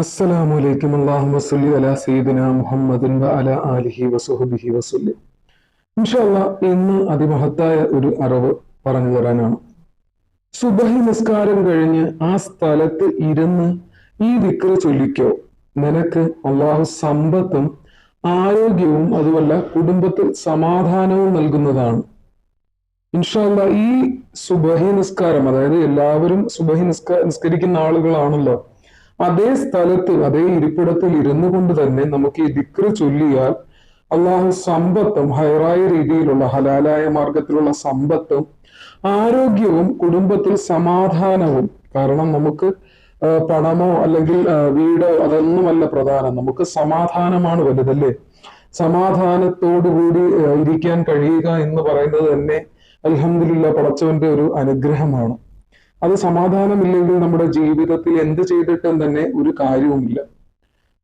അസ്സലാമു അലൈക്കും അല്ലാഹു വസല്ലി അലാ സീദിന മുഹമ്മദിൻ അലാ ആലിഹി വസുഹബിഹി വസല്ലി. ഇൻഷല്ല ഇന്ന് അതിമഹത്തായ ഒരു അറിവ് പറഞ്ഞു തരാനാണ്. സുബഹി നിസ്കാരം കഴിഞ്ഞ് ആ സ്ഥലത്ത് ഇരുന്ന് ഈ വിക്ര ചൊല്ലിക്കോ. നിനക്ക് അള്ളാഹു സമ്പത്തും ആരോഗ്യവും അതുമല്ല കുടുംബത്തിൽ സമാധാനവും നൽകുന്നതാണ്. ഇൻഷല്ല ഈ സുബഹി നിസ്കാരം അതായത് എല്ലാവരും സുബഹി നിസ്കാ നിസ്കരിക്കുന്ന ആളുകളാണല്ലോ. അതേ സ്ഥലത്ത് അതേ ഇരിപ്പിടത്തിൽ ഇരുന്നു കൊണ്ട് തന്നെ നമുക്ക് ഈ ദിക്ര ചൊല്ലിയാൽ അള്ളാഹു സമ്പത്തും ഹൈറായ രീതിയിലുള്ള ഹലാലായ മാർഗത്തിലുള്ള സമ്പത്തും ആരോഗ്യവും കുടുംബത്തിൽ സമാധാനവും കാരണം നമുക്ക് പണമോ അല്ലെങ്കിൽ വീടോ അതൊന്നുമല്ല പ്രധാനം. നമുക്ക് സമാധാനമാണ് വലുതല്ലേ? സമാധാനത്തോടുകൂടി കൂടി ഇരിക്കാൻ കഴിയുക എന്ന് പറയുന്നത് തന്നെ അലഹമില്ല പടച്ചവന്റെ ഒരു അനുഗ്രഹമാണ്. അത് സമാധാനമില്ലെങ്കിൽ നമ്മുടെ ജീവിതത്തിൽ എന്ത് ചെയ്തിട്ടും തന്നെ ഒരു കാര്യവുമില്ല.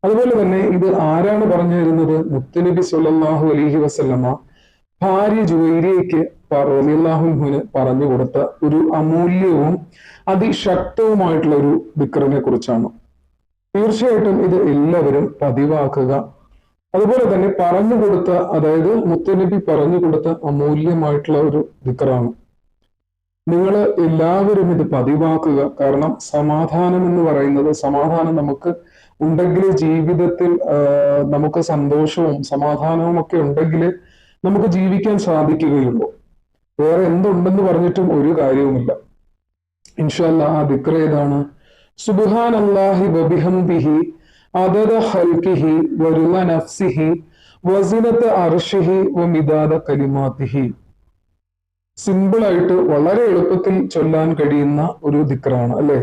അതുപോലെ തന്നെ ഇത് ആരാണ് പറഞ്ഞു തരുന്നത്? മുത്തനബി സുല്ലാഹു അലഹി വസല്ലമ ഭാര്യ ജുവൈരിയയ്ക്ക് റളിയല്ലാഹുവിന് പറഞ്ഞു കൊടുത്ത ഒരു അമൂല്യവും അതിശക്തവുമായിട്ടുള്ള ഒരു ദിക്റിനെ കുറിച്ചാണ്. തീർച്ചയായിട്ടും ഇത് എല്ലാവരും പതിവാക്കുക. അതുപോലെ തന്നെ പറഞ്ഞു കൊടുത്ത അതായത് മുത്തനബി പറഞ്ഞു കൊടുത്ത അമൂല്യമായിട്ടുള്ള ഒരു ദിക്റാണ്. നിങ്ങൾ എല്ലാവരും ഇത് പതിവാക്കുക. കാരണം സമാധാനം എന്ന് പറയുന്നത് സമാധാനം നമുക്ക് ഉണ്ടെങ്കിൽ ജീവിതത്തിൽ നമുക്ക് സന്തോഷവും സമാധാനവും ഒക്കെ ഉണ്ടെങ്കിൽ നമുക്ക് ജീവിക്കാൻ സാധിക്കുകയുള്ളൂ. വേറെ എന്തുണ്ടെന്ന് പറഞ്ഞിട്ടും ഒരു കാര്യവുമില്ല. ഇൻഷല്ല ആ ദിക്ര ഏതാണ്? സുബുഹാൻ അള്ളാഹി ബബിഹംബിഹി അദദ ഖൽഖിഹി വരുന്ന നഫ്സിഹി വസിനത്ത് അർഷിഹി വമിദാദ കലിമാത്തിഹി. സിമ്പിൾ ആയിട്ട് വളരെ എളുപ്പത്തിൽ ചൊല്ലാൻ കഴിയുന്ന ഒരു ദിക്റാണ് അല്ലെ?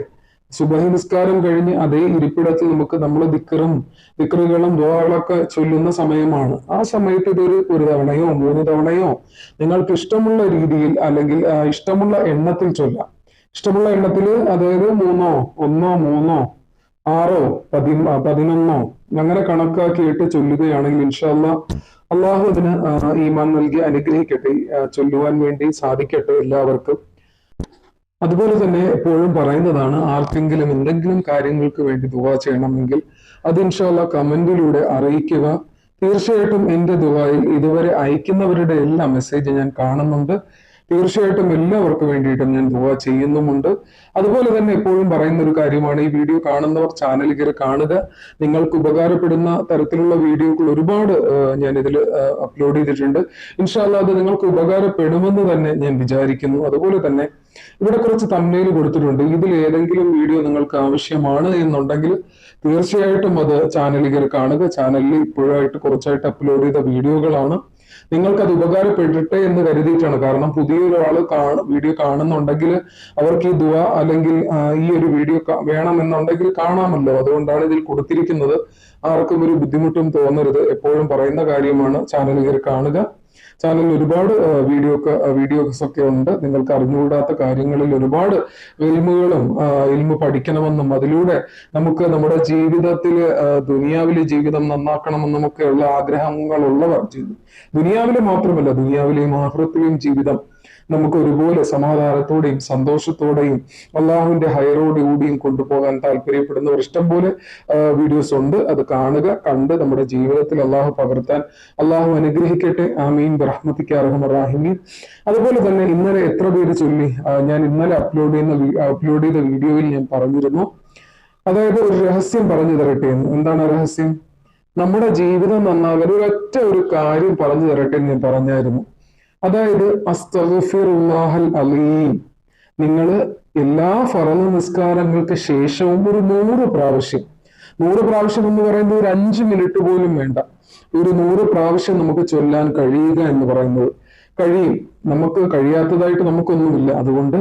സുബഹി നിസ്കാരം കഴിഞ്ഞ് അതേ ഇരിപ്പിടത്തിൽ നമുക്ക് നമ്മൾ ദിക്കറും ദിക്കറുകളും ദോഹകളൊക്കെ ചൊല്ലുന്ന സമയമാണ്. ആ സമയത്ത് ഇതൊരു ഒരു തവണയോ മൂന്ന് തവണയോ നിങ്ങൾക്ക് ഇഷ്ടമുള്ള രീതിയിൽ അല്ലെങ്കിൽ ഇഷ്ടമുള്ള എണ്ണത്തിൽ ചൊല്ലാം. ഇഷ്ടമുള്ള എണ്ണത്തിൽ അതായത് മൂന്നോ ഒന്നോ മൂന്നോ ആറോ? പതി പതിനൊന്നോ? അങ്ങനെ കണക്കാക്കിയിട്ട് ചൊല്ലുകയാണെങ്കിൽ ഇൻഷാല്ല അള്ളാഹു അതിന് ഈമാൻ നൽകി അനുഗ്രഹിക്കട്ടെ ചൊല്ലുവാൻ വേണ്ടി സാധിക്കട്ടെ എല്ലാവർക്കും. അതുപോലെ തന്നെ എപ്പോഴും പറയുന്നതാണ് ആർക്കെങ്കിലും എന്തെങ്കിലും കാര്യങ്ങൾക്ക് വേണ്ടി ദുവാ ചെയ്യണമെങ്കിൽ അത് ഇൻഷാല്ല കമന്റിലൂടെ അറിയിക്കുക. തീർച്ചയായിട്ടും എന്റെ ദുബായിൽ ഇതുവരെ അയക്കുന്നവരുടെ എല്ലാ മെസ്സേജ് ഞാൻ കാണുന്നുണ്ട്. തീർച്ചയായിട്ടും എല്ലാവർക്കും വേണ്ടിയിട്ടും ഞാൻ ദുവാ ചെയ്യുന്നുമുണ്ട്. അതുപോലെ തന്നെ എപ്പോഴും പറയുന്ന ഒരു കാര്യമാണ് ഈ വീഡിയോ കാണുന്നവർ ചാനൽ കയറി കാണുക. നിങ്ങൾക്ക് ഉപകാരപ്പെടുന്ന തരത്തിലുള്ള വീഡിയോകൾ ഒരുപാട് ഞാൻ ഇതിൽ അപ്ലോഡ് ചെയ്തിട്ടുണ്ട്. ഇൻഷാല്ല അത് നിങ്ങൾക്ക് ഉപകാരപ്പെടുമെന്ന് തന്നെ ഞാൻ വിചാരിക്കുന്നു. അതുപോലെ തന്നെ ഇവിടെ കുറച്ച് തമ്മയിൽ കൊടുത്തിട്ടുണ്ട്. ഇതിൽ ഏതെങ്കിലും വീഡിയോ നിങ്ങൾക്ക് ആവശ്യമാണ് എന്നുണ്ടെങ്കിൽ തീർച്ചയായിട്ടും അത് ചാനലിൽ കയറി കാണുക. ചാനലിൽ ഇപ്പോഴായിട്ട് കുറച്ചായിട്ട് അപ്ലോഡ് ചെയ്ത വീഡിയോകളാണ്. നിങ്ങൾക്ക് അത് ഉപകാരപ്പെടട്ടെ എന്ന് കരുതിയിട്ടാണ്. കാരണം പുതിയൊരാൾ കാണും വീഡിയോ കാണുന്നുണ്ടെങ്കിൽ അവർക്ക് ഈ ദുവ അല്ലെങ്കിൽ ഈ ഒരു വീഡിയോ വേണമെന്നുണ്ടെങ്കിൽ കാണാമല്ലോ. അതുകൊണ്ടാണ് ഇതിൽ കൊടുത്തിരിക്കുന്നത്. ആർക്കും ഒരു ബുദ്ധിമുട്ടും തോന്നരുത്. എപ്പോഴും പറയുന്ന കാര്യമാണ്. ചാനൽ കയറി കാണുക. ചാനലിൽ ഒരുപാട് വീഡിയോ വീഡിയോസ് ഒക്കെ ഉണ്ട്. നിങ്ങൾക്ക് അറിഞ്ഞുകൂടാത്ത കാര്യങ്ങളിൽ ഒരുപാട് ഇൽമുകളും ഇൽമു പഠിക്കണമെന്നും അതിലൂടെ നമുക്ക് നമ്മുടെ ജീവിതത്തിൽ ദുനിയാവിലെ ജീവിതം നന്നാക്കണമെന്നും ഒക്കെയുള്ള ആഗ്രഹങ്ങളുള്ളവർ ദുനിയാവിലെ മാത്രമല്ല ദുനിയാവിലെയും ആഹൃത്തിലെയും ജീവിതം നമുക്ക് ഒരുപോലെ സമാധാനത്തോടെയും സന്തോഷത്തോടെയും അള്ളാഹുവിന്റെ ഹയറോടുകൂടിയും കൊണ്ടുപോകാൻ താല്പര്യപ്പെടുന്നവർ ഇഷ്ടം പോലെ വീഡിയോസ് ഉണ്ട്. അത് കാണുക കണ്ട് നമ്മുടെ ജീവിതത്തിൽ അള്ളാഹു പകർത്താൻ അള്ളാഹു അനുഗ്രഹിക്കട്ടെ. ആമീൻ. ബ്രഹ്മത്തിക്ക് അർഹമറാഹിമീൻ. അതുപോലെ തന്നെ ഇന്നലെ എത്ര പേര് ചൊല്ലി ഞാൻ ഇന്നലെ അപ്ലോഡ് ചെയ്യുന്ന അപ്ലോഡ് ചെയ്ത വീഡിയോയിൽ ഞാൻ പറഞ്ഞിരുന്നു. അതായത് ഒരു രഹസ്യം പറഞ്ഞു തരട്ടെ. എന്താണ് രഹസ്യം? നമ്മുടെ ജീവിതം നന്നാകാൻ ഒരൊറ്റ ഒരു കാര്യം പറഞ്ഞു തരട്ടെ എന്ന് ഞാൻ പറഞ്ഞായിരുന്നു. അതായത് അലീം. നിങ്ങൾ എല്ലാ ഫറവ് നിസ്കാരങ്ങൾക്ക് ശേഷവും ഒരു നൂറ് പ്രാവശ്യം. നൂറ് പ്രാവശ്യം എന്ന് പറയുന്നത് ഒരു അഞ്ച് മിനിറ്റ് പോലും വേണ്ട. ഒരു നൂറ് പ്രാവശ്യം നമുക്ക് ചൊല്ലാൻ കഴിയുക എന്ന് പറയുന്നത് കഴിയും. നമുക്ക് കഴിയാത്തതായിട്ട് നമുക്കൊന്നുമില്ല. അതുകൊണ്ട്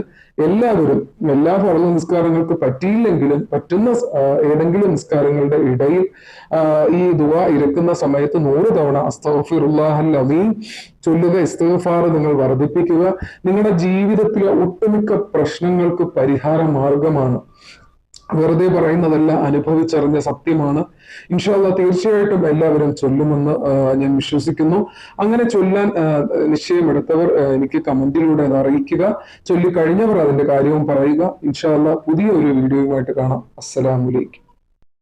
എല്ലാവരും എല്ലാ ഭരണ നിസ്കാരങ്ങൾക്ക് പറ്റിയില്ലെങ്കിലും പറ്റുന്ന ഏതെങ്കിലും നിസ്കാരങ്ങളുടെ ഇടയിൽ ഈ ദുവ ഇരക്കുന്ന സമയത്ത് നൂറ് തവണ അസ്തഫിറുല്ലാഹൽ അലീം ചൊല്ലുക ഇസ്തഫാർ നിങ്ങൾ വർദ്ധിപ്പിക്കുക. നിങ്ങളുടെ ജീവിതത്തിലെ ഒട്ടുമിക്ക പ്രശ്നങ്ങൾക്ക് പരിഹാര മാർഗമാണ് വെറുതെ പറയുന്നതല്ല അനുഭവിച്ചറിഞ്ഞ സത്യമാണ്. ഇൻഷാല്ല തീർച്ചയായിട്ടും എല്ലാവരും ചൊല്ലുമെന്ന് ഞാൻ വിശ്വസിക്കുന്നു. അങ്ങനെ ചൊല്ലാൻ നിശ്ചയമെടുത്തവർ എനിക്ക് കമന്റിലൂടെ അത് അറിയിക്കുക. ചൊല്ലിക്കഴിഞ്ഞവർ അതിന്റെ കാര്യവും പറയുക. ഇൻഷാല്ല പുതിയ ഒരു വീഡിയോയുമായിട്ട് കാണാം. അസ്സലാമലൈക്കും